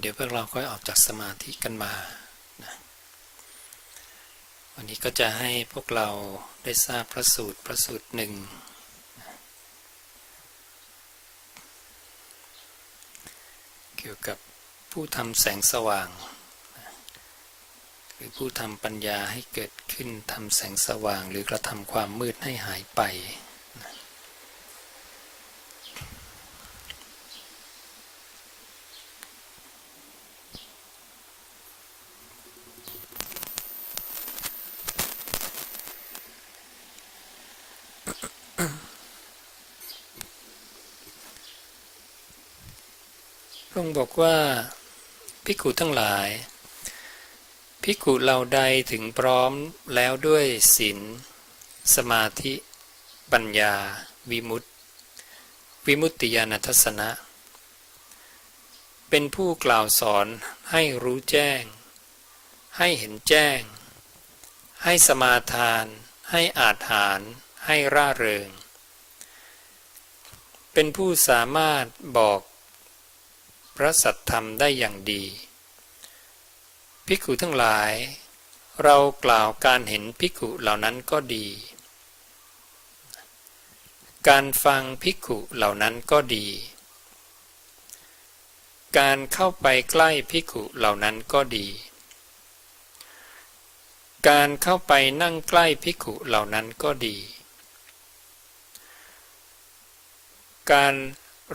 เดี๋ยวพวกเราค่อยออกจากสมาธิกันมานะวันนี้ก็จะให้พวกเราได้ทราบพระสูตรพระสูตรหนึ่งนะเกี่ยวกับผู้ทำแสงสว่างนะหรือผู้ทำปัญญาให้เกิดขึ้นทำแสงสว่าง หรือกระทำความมืดให้หายไป พระองค์บอกว่าภิกขุทั้งหลายภิกขุเราใดถึงพร้อมแล้วด้วยศีลสมาธิ ปัญญา วิมุตติ วิมุตติญาณทัศนะ เป็นผู้กล่าวสอนให้รู้แจ้ง ให้เห็นแจ้ง ให้สมาทาน ให้อาจหารให้ร่าเริง เป็นผู้สามารถบอก พระสัตธรรมได้อย่างดี ภิกขุทั้งหลาย เรากล่าวการเห็นภิกขุเหล่านั้นก็ดี การฟังภิกขุเหล่านั้นก็ดี การเข้าไปใกล้ภิกขุเหล่านั้นก็ดี การเข้าไปนั่งใกล้ภิกขุเหล่านั้นก็ดี การ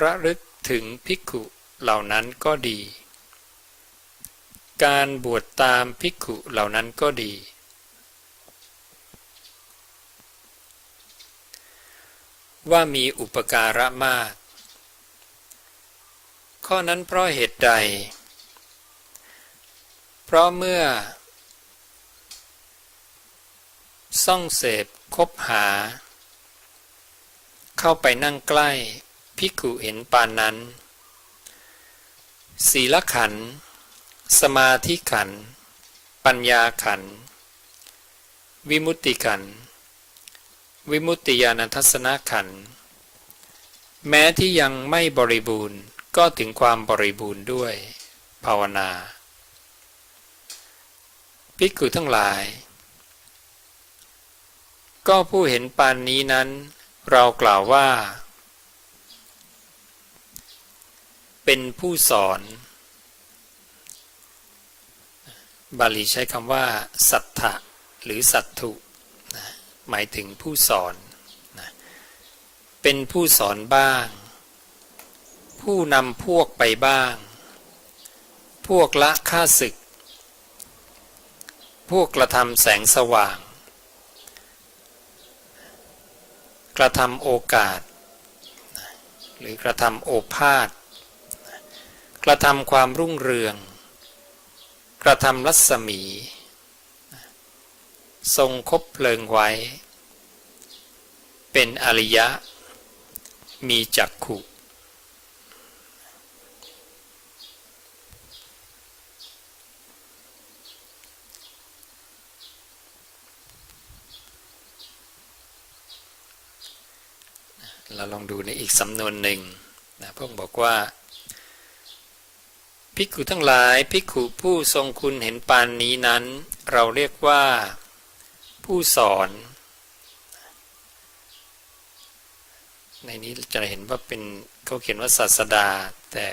ระลึกถึงภิกขุ เหล่านั้นก็ดี การบวชตามภิกขุเหล่านั้นก็ดี ว่ามีอุปการะมาก ข้อนั้นเพราะเหตุใด เพราะเมื่อ ซ่องเสพคบหา เข้าไปนั่งใกล้ภิกขุเห็นปานนั้น ศีลขัน สมาธิขัน ปัญญาขัน วิมุตติขัน วิมุตติญาณทัศนขัน แม้ที่ยังไม่บริบูรณ์ก็ถึงความบริบูรณ์ด้วย ภาวนา ภิกขุทั้งหลาย ก็ผู้เห็นปานนี้นั้น เรากล่าวว่า เป็นผู้สอน บาลีใช้คำว่า สัทธะหรือสัตถุนะหมายถึงผู้สอนนะเป็นผู้สอนบ้าง ผู้นำพวกไปบ้าง พวกละค่าศึก พวกกระทำแสงสว่าง กระทำโอกาส หรือกระทำโอภาษ กระทำความรุ่งเรือง กระทำรัศมี ทรงคบเพลิงไว้ เป็นอริยะ มีจักขุเราลองดูในอีกสำนวนหนึ่งนะพระองค์บอกว่า ภิกขุทั้งหลายภิกขุผู้ทรงคุณเห็นปานนี้นั้น เราเรียกว่า ผู้สอน ในนี้จะเห็นว่าเป็นเขาเขียนว่าศาสดา แต่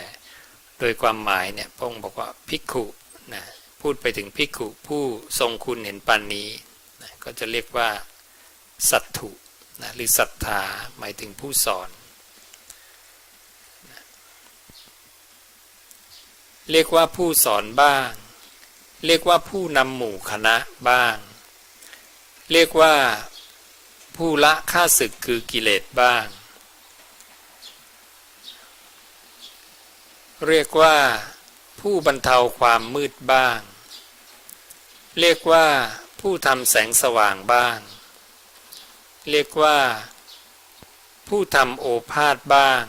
โดยความหมายเนี่ยพงค์บอกว่าภิกขุนะพูดไปถึงภิกขุผู้ทรงคุณเห็นปานนี้นะก็จะเรียกว่าสัตถุนะหรือศรัทธาหมายถึงผู้สอนนะ เรียกว่าผู้สอนบ้าง เรียกว่าผู้นำหมู่คณะบ้าง เรียกว่าผู้ละค่าศึกคือกิเลสบ้าง เรียกว่าผู้บรรเทาความมืดบ้าง เรียกว่าผู้ทำแสงสว่างบ้าง เรียกว่า ผู้ทำโอภาษบ้าง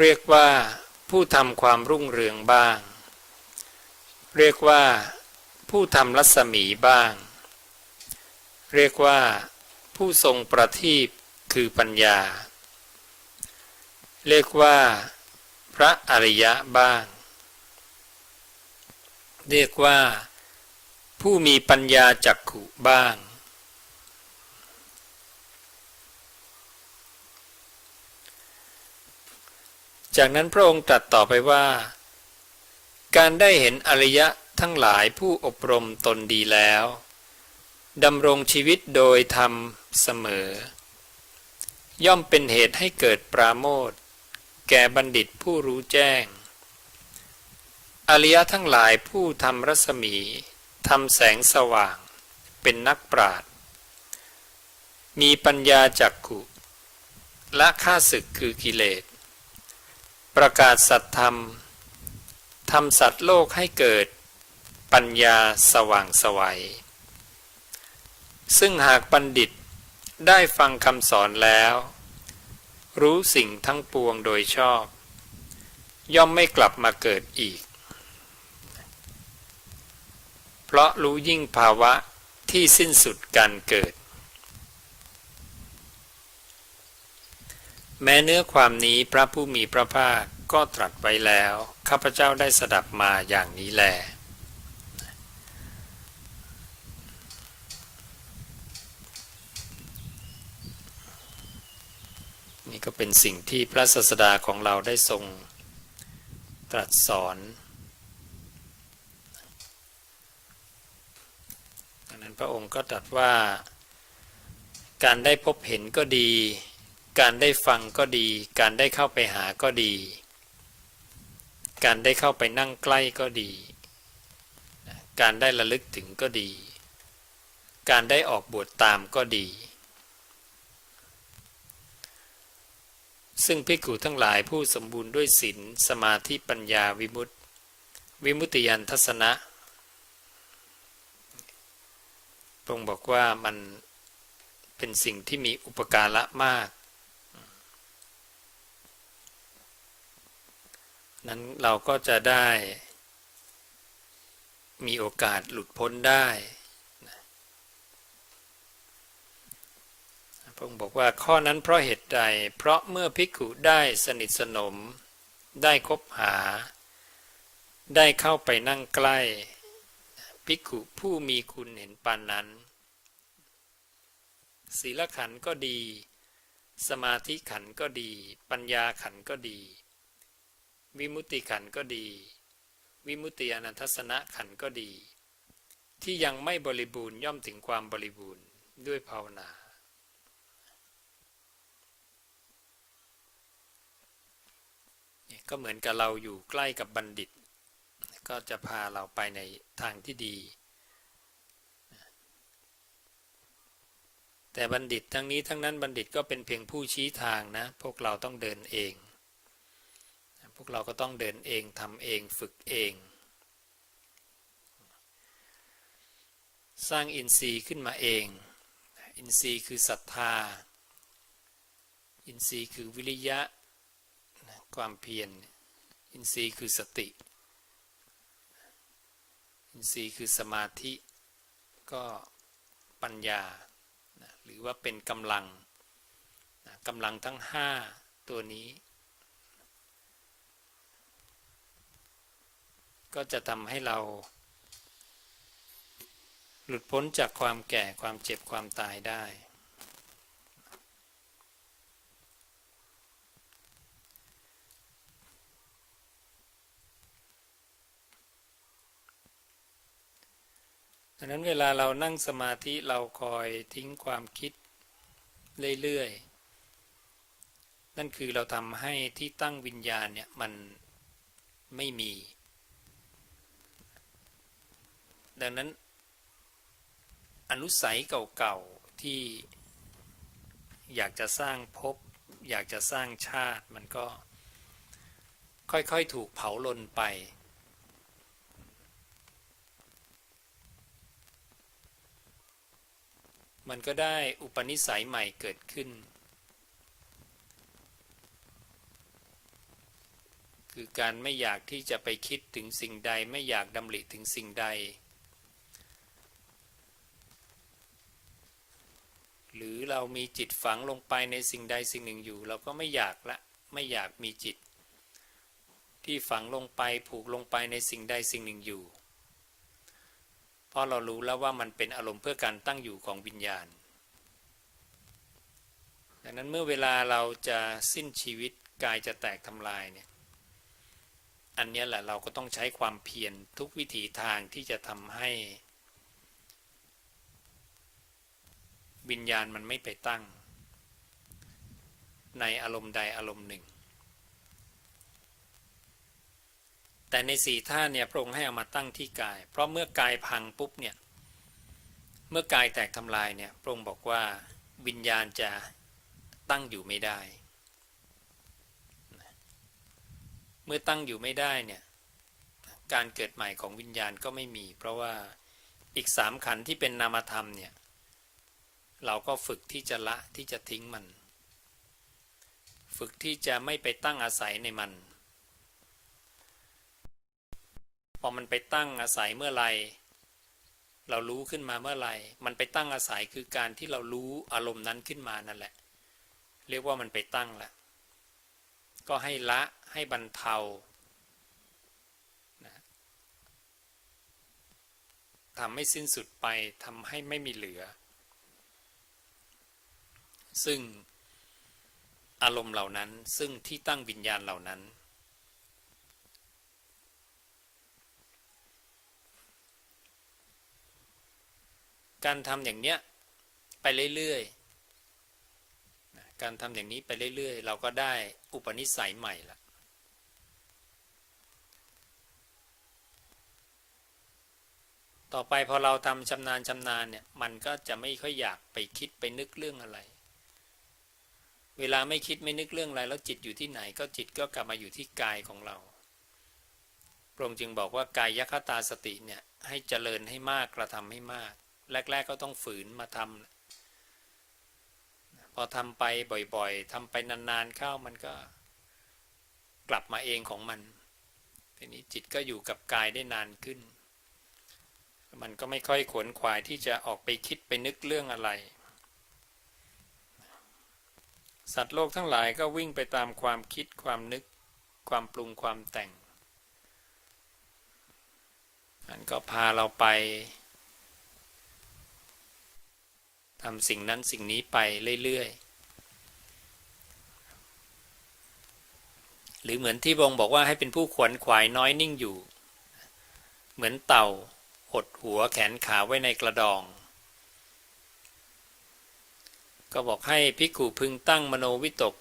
เรียกว่า ผู้ทำความรุ่งเรืองบ้าง เรียกว่า ผู้ทำรัศมีบ้าง เรียกว่า ผู้ทรงประทีปคือปัญญา เรียกว่า พระอริยะบ้าง เรียกว่า ผู้มีปัญญาจักขุบ้าง จากนั้นพระองค์ตรัสต่อไปว่า การได้เห็นอริยะทั้งหลายผู้อบรมตนดีแล้วดำรงชีวิตโดยธรรมเสมอ ย่อมเป็นเหตุให้เกิดปราโมทแก่บัณฑิตผู้รู้แจ้ง อริยะทั้งหลายผู้ทำรัศมีทำแสงสว่าง เป็นนักปราดมีปัญญาจักขุละฆ่าศึกคือกิเลส ประกาศสัตธรรมทำสัตว์โลกให้เกิดปัญญาสว่างสวัย ซึ่งหากบัณฑิตได้ฟังคำสอนแล้ว รู้สิ่งทั้งปวงโดยชอบ ย่อมไม่กลับมาเกิดอีก เพราะรู้ยิ่งภาวะที่สิ้นสุดการเกิด แม้เนื้อความนี้พระผู้มีพระภาคก็ตรัสไว้แล้ว ข้าพเจ้าได้สดับมาอย่างนี้แล นี่ก็เป็นสิ่งที่พระศาสดาของเราได้ทรงตรัสสอนดังนั้นพระองค์ก็ตรัสว่าการได้พบเห็นก็ดี การได้ฟังก็ดี การได้เข้าไปหาก็ดี การได้เข้าไปนั่งใกล้ก็ดี การได้ระลึกถึงก็ดี การได้ออกบวชตามก็ดี ซึ่งภิกขุทั้งหลายผู้สมบูรณ์ด้วยศีลสมาธิปัญญาวิมุตติ วิมุตติยันทัศนะพระองค์บอกว่ามันเป็นสิ่งที่มีอุปการะมาก นั้นเราก็จะได้ มีโอกาสหลุดพ้นได้พระองค์บอกว่าข้อนั้นเพราะเหตุใด เพราะเมื่อภิกขุได้สนิทสนม ได้คบหา ได้เข้าไปนั่งใกล้ ภิกขุผู้มีคุณเห็นปานนั้น ศีลขันก็ดี สมาธิขันก็ดี ปัญญาขันก็ดี วิมุติขันก็ดี วิมุติอนันทสนะขันก็ดี ที่ยังไม่บริบูรณ์ย่อมถึงความบริบูรณ์ด้วยภาวนา ก็เหมือนกับเราอยู่ใกล้กับบัณฑิต ก็จะพาเราไปในทางที่ดี แต่บัณฑิตทั้งนี้ทั้งนั้นบัณฑิตก็เป็นเพียงผู้ชี้ทางนะ พวกเราต้องเดินเอง พวกเราก็ต้องเดินเองทำเองฝึกเอง สร้างอินทรีย์ขึ้นมาเอง อินทรีย์คือศรัทธา อินทรีย์คือวิริยะ ความเพียร อินทรีย์คือสติ อินทรีย์คือสมาธิ ก็ปัญญา หรือว่าเป็นกำลังกำลังทั้งห้าตัวนี้ ก็จะทำให้เรา หลุดพ้นจากความแก่ความเจ็บความตายได้ ดังนั้นเวลาเรานั่งสมาธิเราคอยทิ้งความคิดเรื่อยๆ นั่นคือเราทำให้ที่ตั้งวิญญาณเนี่ยมันไม่มี ดังนั้น อนุสัยเก่าๆที่อยากจะสร้างภพอยากจะสร้างชาติมันก็ ค่อยๆถูกเผาลนไป มันก็ได้อุปนิสัยใหม่เกิดขึ้น คือการไม่อยากที่จะไปคิดถึงสิ่งใดไม่อยากดำริถึงสิ่งใด หรือเรามีจิตฝังลงไปในสิ่งใดสิ่งหนึ่งอยู่ เราก็ไม่อยากละไม่อยากมีจิต ที่ฝังลงไปผูกลงไปในสิ่งใดสิ่งหนึ่งอยู่ เพราะเรารู้แล้วว่ามันเป็นอารมณ์เพื่อการตั้งอยู่ของวิญญาณ ดังนั้นเมื่อเวลาเราจะสิ้นชีวิตกายจะแตกทำลายเนี่ยอันนี้แหละเราก็ต้องใช้ความเพียรทุกวิถีทางที่จะทำให้ วิญญาณมันไม่ไปตั้ง ในอารมณ์ใดอารมณ์หนึ่ง แต่ในสี่ท่าเนี่ยพระองค์ให้เอามาตั้งที่กาย เพราะเมื่อกายพังปุ๊บเนี่ยเมื่อกายแตกทำลายเนี่ยพระองค์บอกว่าวิญญาณจะตั้งอยู่ไม่ได้ เมื่อตั้งอยู่ไม่ได้เนี่ยการเกิดใหม่ของวิญญาณก็ไม่มี เพราะว่าอีกสามขันธ์ที่เป็นนามธรรมเนี่ย เราก็ฝึกที่จะละที่จะทิ้งมัน ฝึกที่จะไม่ไปตั้งอาศัยในมัน พอมันไปตั้งอาศัยเมื่อไรเรารู้ขึ้นมาเมื่อไหร่ มันไปตั้งอาศัยคือการที่เรารู้อารมณ์นั้นขึ้นมานั่นแหละ เรียกว่ามันไปตั้งแล้วก็ให้ละให้บรรเทาทำให้สิ้นสุดไปทำให้ไม่มีเหลือ ซึ่งอารมณ์เหล่านั้นซึ่งที่ตั้งวิญญาณเหล่านั้น การทำอย่างเนี้ยไปเรื่อยๆ การทำอย่างนี้ไปเรื่อยๆ เราก็ได้อุปนิสัยใหม่ละต่อไปพอเราทำชำนาญชำนาญเนี่ยมันก็จะไม่ค่อยอยากไปคิดไปนึกเรื่องอะไร เวลาไม่คิดไม่นึกเรื่องอะไรแล้วจิตอยู่ที่ไหนก็จิตก็กลับมาอยู่ที่กายของเรา พระองค์จึงบอกว่ากายยคตาสติเนี่ยให้เจริญให้มากกระทำให้มาก แรก ๆ ก็ต้องฝืนมาทำพอทำไปบ่อยๆทำไปนานๆเข้ามันก็กลับมาเองของมันทีนี้จิตก็อยู่กับกายได้นานขึ้น มันก็ไม่ค่อยขวนขวายที่จะออกไปคิดไปนึกเรื่องอะไร สัตว์โลกทั้งหลายก็วิ่งไปตามความคิดความนึกความปรุงความแต่งมันก็พาเราไปทำสิ่งนั้นสิ่งนี้ไปเรื่อยๆ หรือเหมือนที่บงบอกว่าให้เป็นผู้ขวนขวายน้อยนิ่งอยู่ เหมือนเต่าหดหัวแขนขาไว้ในกระดอง ก็บอกให้พิกขุพึงตั้งมโนวิตก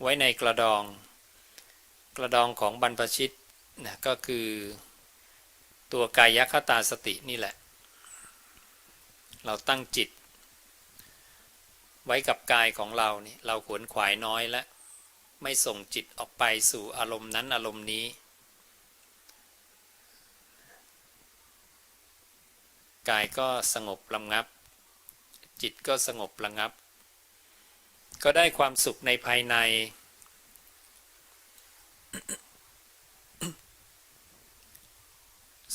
ไว้ในกระดอง กระดองของบรรพชิตนะก็คือตัวกายคตาสตินี่แหละ เราตั้งจิต ไว้กับกายของเรานี่เราขวนขวายน้อยและ ไม่ส่งจิตออกไปสู่อารมณ์นั้นอารมณ์นี้ กายก็สงบระงับ จิตก็สงบระงับ ก็ได้ความสุขในภายใน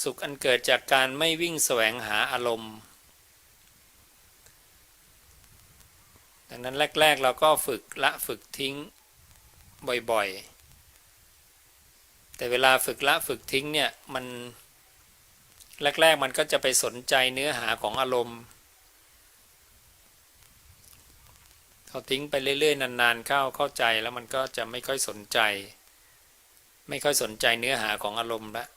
สุขอันเกิดจากการไม่วิ่งแสวงหาอารมณ์ ดังนั้นแรก ๆ เราก็ฝึกละฝึกทิ้งบ่อยๆ แต่เวลาฝึกละฝึกทิ้งเนี่ยมันแรก ๆ มันก็จะไปสนใจเนื้อหาของอารมณ์ เขาทิ้งไปเรื่อยๆนานๆเข้าเข้าใจแล้วมันก็จะไม่ค่อยสนใจ ไม่ค่อยสนใจเนื้อหาของอารมณ์ล้ว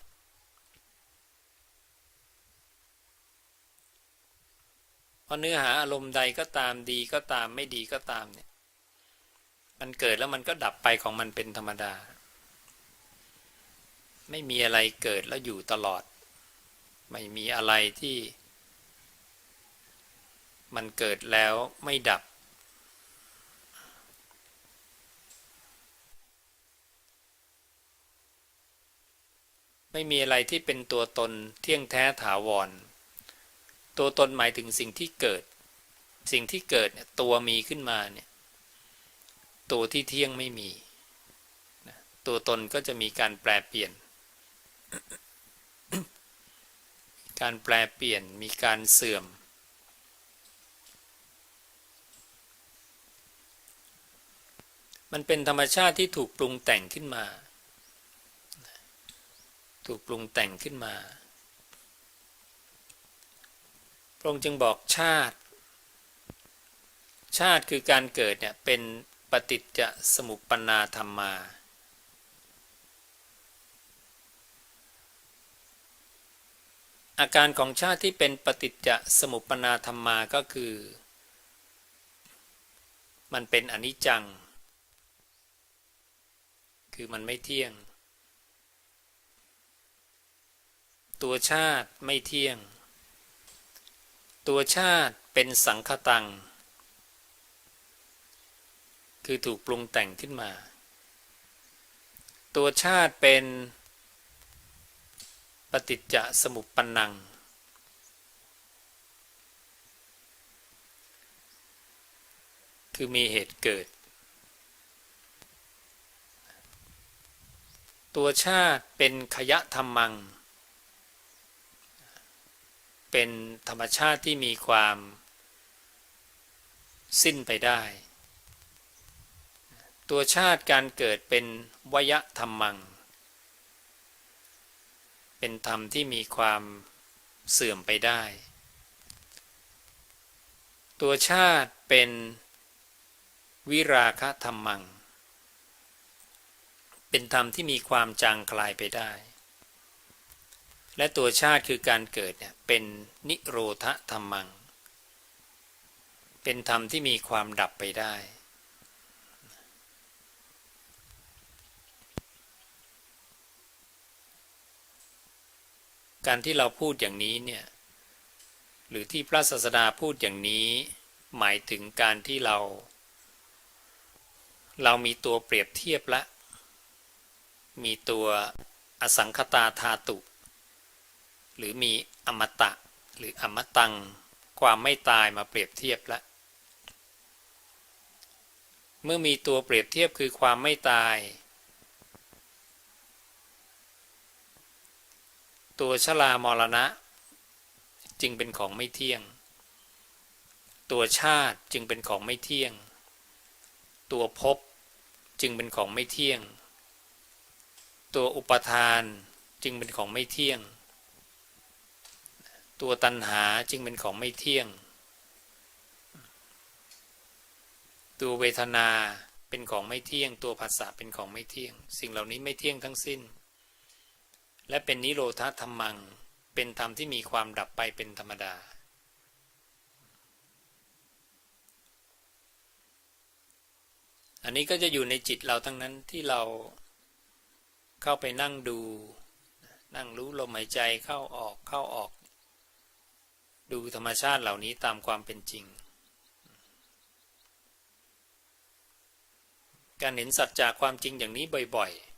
พราะเนื้อหาอารมณ์ใดก็ตามดีก็ตามไม่ดีก็ตามเนี่ย มันเกิดแล้วมันก็ดับไปของมันเป็นธรรมดา ไม่มีอะไรเกิดแล้วอยู่ตลอด ไม่มีอะไรที่ มันเกิดแล้วไม่ดับ ไม่มีอะไรที่เป็นตัวตนเที่ยงแท้ถาวร ตัวตนหมายถึงสิ่งที่เกิด สิ่งที่เกิดเนี่ยตัวมีขึ้นมาเนี่ยตัวที่เที่ยงไม่มี ตัวตนก็จะมีการแปลเปลี่ยน การแปลเปลี่ยนมีการเสื่อม มันเป็นธรรมชาติที่ถูกปรุงแต่งขึ้นมา ถูกปรุงแต่งขึ้นมา พระองค์จึงบอกชาติ ชาติคือการเกิดเนี่ยเป็นปฏิจจสมุปปนาธรรมา อาการของชาติที่เป็นปฏิจจสมุปปนาธรรมาก็คือ มันเป็นอนิจจัง คือมันไม่เที่ยง ตัวชาติไม่เที่ยง ตัวชาติเป็นสังคตัง คือถูกปรุงแต่งขึ้นมา ตัวชาติเป็นปฏิจจสมุปปนัง คือมีเหตุเกิด ตัวชาติเป็นขยะธรรมัง เป็นธรรมชาติที่มีความสิ้นไปได้ ตัวชาติการเกิดเป็นวยธรรมัง เป็นธรรมที่มีความเสื่อมไปได้ ตัวชาติเป็นวิราคะธรรมัง เป็นธรรมที่มีความจางคลายไปได้ และตัวชาติคือการเกิดเนี่ยเป็นนิโรธธรรมัง เป็นธรรมที่มีความดับไปได้ การที่เราพูดอย่างนี้เนี่ยหรือที่พระศาสดาพูดอย่างนี้หมายถึงการที่เรา เรามีตัวเปรียบเทียบละ มีตัวอสังคตาธาตุ หรือมีอมตะ หรืออมตัง ความไม่ตายมาเปรียบเทียบละ เมื่อมีตัวเปรียบเทียบคือความไม่ตาย ตัวชรามรณะ จึงเป็นของไม่เที่ยง ตัวชาติจึงเป็นของไม่เที่ยง ตัวภพจึงเป็นของไม่เที่ยง ตัวอุปทานจึงเป็นของไม่เที่ยง ตัวตัณหาจึงเป็นของไม่เที่ยง ตัวเวทนาเป็นของไม่เที่ยง ตัวภาษาเป็นของไม่เที่ยง สิ่งเหล่านี้ไม่เที่ยงทั้งสิ้น และเป็นนิโรธธรรมัง เป็นธรรมที่มีความดับไปเป็นธรรมดา อันนี้ก็จะอยู่ในจิตเราทั้งนั้นที่เราเข้าไปนั่งดู นั่งรู้ลมหายใจเข้าออกเข้าออก ดูธรรมชาติเหล่านี้ตามความเป็นจริง การเห็นสัจจากความจริงอย่างนี้บ่อยๆ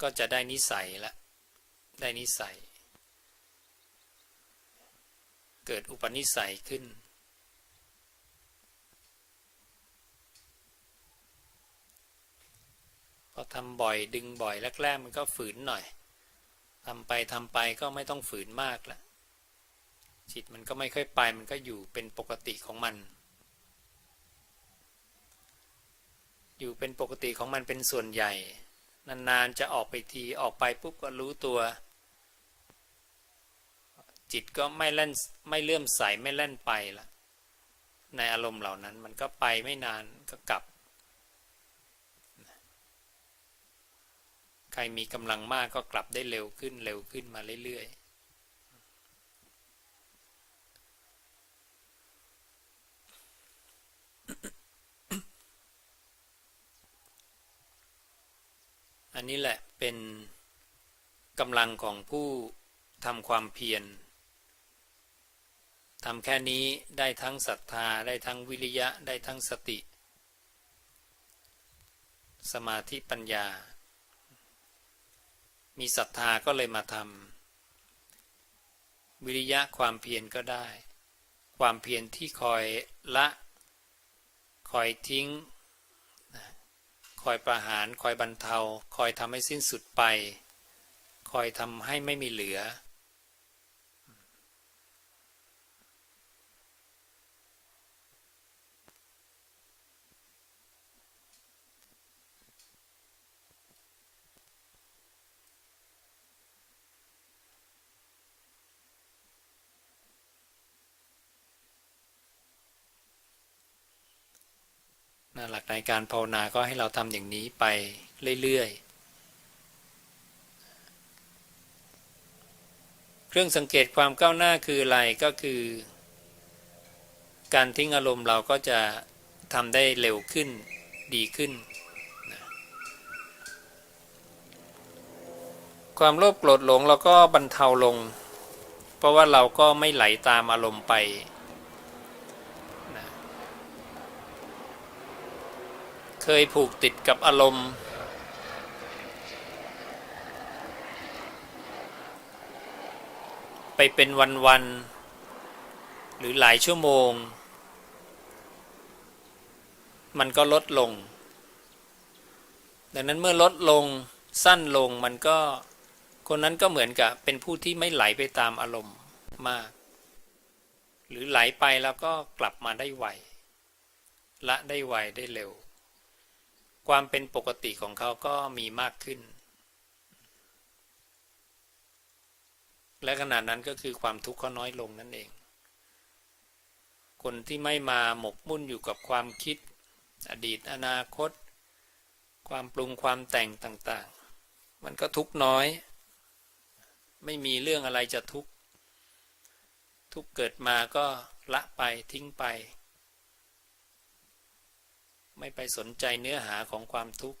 ก็จะได้นิสัยละได้นิสัย เกิดอุปนิสัยขึ้นพอทำบ่อยดึงบ่อยแรกๆมันก็ฝืนหน่อย ทำไปทำไปก็ไม่ต้องฝืนมากละจิตมันก็ไม่ค่อยไปมันก็อยู่เป็นปกติของมัน อยู่เป็นปกติของมันเป็นส่วนใหญ่ นานๆจะออกไปทีออกไปปุ๊บก็รู้ตัว จิตก็ไม่เล่นไม่เลื่อมใสไม่เล่นไปละในอารมณ์เหล่านั้นมันก็ไปไม่นานก็กลับ ใค รมีกำลังมากก็กลับได้เร็วขึ้นเร็วขึ้นมาเรื่อยๆ อันนี้แหละเป็นกำลังของผู้ทำความเพียรทำแค่นี้ได้ทั้งศรัทธาได้ทั้งวิริยะได้ทั้งสติ สมาธิปัญญา มีศรัทธาก็เลยมาทำวิริยะความเพียรก็ได้ ความเพียรที่คอยละ คอยทิ้ง คอยประหาร คอยบรรเทา คอยทำให้สิ้นสุดไป คอยทำให้ไม่มีเหลือ นะหลักในการภาวนาก็ให้เราทำอย่างนี้ไปเรื่อยๆ เครื่องสังเกตความก้าวหน้าคืออะไรก็คือ การทิ้งอารมณ์เราก็จะทำได้เร็วขึ้นดีขึ้นนะความโลภโกรธหลงเราก็บรรเทาลง เพราะว่าเราก็ไม่ไหลตามอารมณ์ไปนะ เคยผูกติดกับอารมณ์ ไปเป็นวัน ๆ หรือหลายชั่วโมง มันก็ลดลง ดังนั้นเมื่อลดลงสั้นลงมันก็ คนนั้นก็เหมือนกับเป็นผู้ที่ไม่ไหลไปตามอารมณ์มาก หรือไหลไปแล้วก็กลับมาได้ไวละได้ไวได้เร็ว ความเป็นปกติของเขาก็มีมากขึ้น และขนาดนั้นก็คือความทุกข์เขาน้อยลงนั่นเอง คนที่ไม่มาหมกมุ่นอยู่กับความคิด อดีตอนาคต ความปรุงความแต่งต่างๆ มันก็ทุกข์น้อย ไม่มีเรื่องอะไรจะทุกข์ทุกเกิดมาก็ละไปทิ้งไป ไม่ไปสนใจเนื้อหาของความทุกข์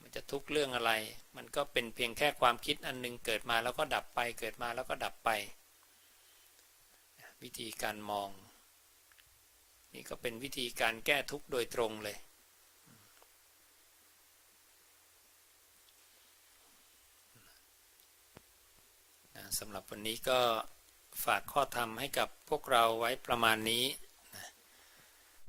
มันจะทุกข์เรื่องอะไร มันก็เป็นเพียงแค่ความคิดอันหนึงเกิดมาแล้วก็ดับไป เกิดมาแล้วก็ดับไป วิธีการมอง นี่ก็เป็นวิธีการแก้ทุกข์โดยตรงเลยสำหรับวันนี้ก็ฝากข้อธรรมให้กับพวกเราไว้ประมาณนี้